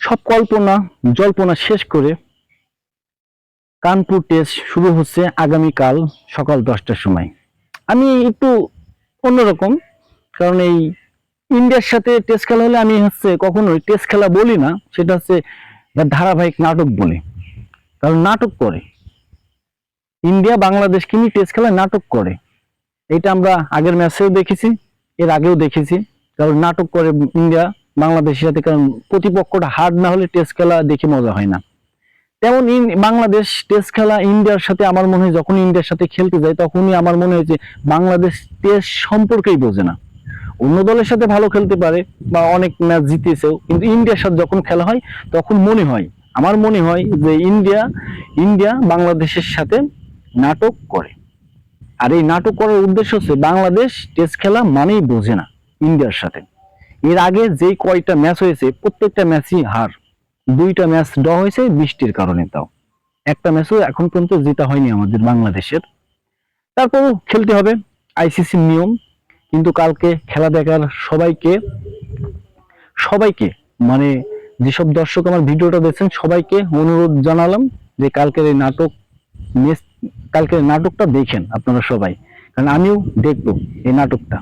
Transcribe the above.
সব কল্পনা, জল্পনা শেষ করে কানপুর টেস্ট শুরু হচ্ছে আগামীকাল সকাল দশটার সময়। আমি একটু অন্যরকম, কারণ এই ইন্ডিয়ার সাথে টেস্ট খেলা হলে আমি হচ্ছে কখনোই টেস্ট খেলা বলি না, সেটা হচ্ছে ধারাবাহিক নাটক বলি। কারণ নাটক করে। ইন্ডিয়া বাংলাদেশকে নিয়ে টেস্ট খেলায় নাটক করে। এটা আমরা আগের ম্যাচেও দেখেছি, এর আগেও দেখেছি। কারণ নাটক করে ইন্ডিয়া। বাংলাদেশের সাথে, কারণ প্রতিপক্ষটা হার্ড না হলে টেস্ট খেলা দেখে মজা হয় না। তেমন বাংলাদেশ টেস্ট খেলা ইন্ডিয়ার সাথে আমার মনে হয় যখন ইন্ডিয়ার সাথে খেলতে যায়, তখনই আমার মনে হয় যে বাংলাদেশ টেস্ট সম্পর্কেই বোঝে না। অন্য দলের সাথে ভালো খেলতে পারে বা অনেক ম্যাচ জিতেছেও, কিন্তু ইন্ডিয়ার সাথে যখন খেলা হয়, তখন মনে হয়, আমার মনে হয় যে ইন্ডিয়া ইন্ডিয়া বাংলাদেশের সাথে নাটক করে। আর এই নাটক করার উদ্দেশ্য হচ্ছে বাংলাদেশ টেস্ট খেলা মানেই বোঝে না ইন্ডিয়ার সাথে। এর আগে যেই কয়টা ম্যাচ হয়েছে, প্রত্যেকটা ম্যাচই হার। দুইটা ম্যাচ ড হয়েছে বৃষ্টির কারণে তাও। একটা ম্যাচও এখন পর্যন্ত জেতা হয়নি আমাদের বাংলাদেশের। তারপরও খেলতে হবে আইসিসির নিয়ম। কিন্তু কালকে খেলা দেখার সবাইকে সবাইকে মানে যেসব দর্শক আমার ভিডিওটা দেখছেন, সবাইকে অনুরোধ জানালাম যে কালকের এই নাটক কালকের নাটকটা দেখেন আপনারা সবাই। কারণ আমিও দেখব এই নাটকটা।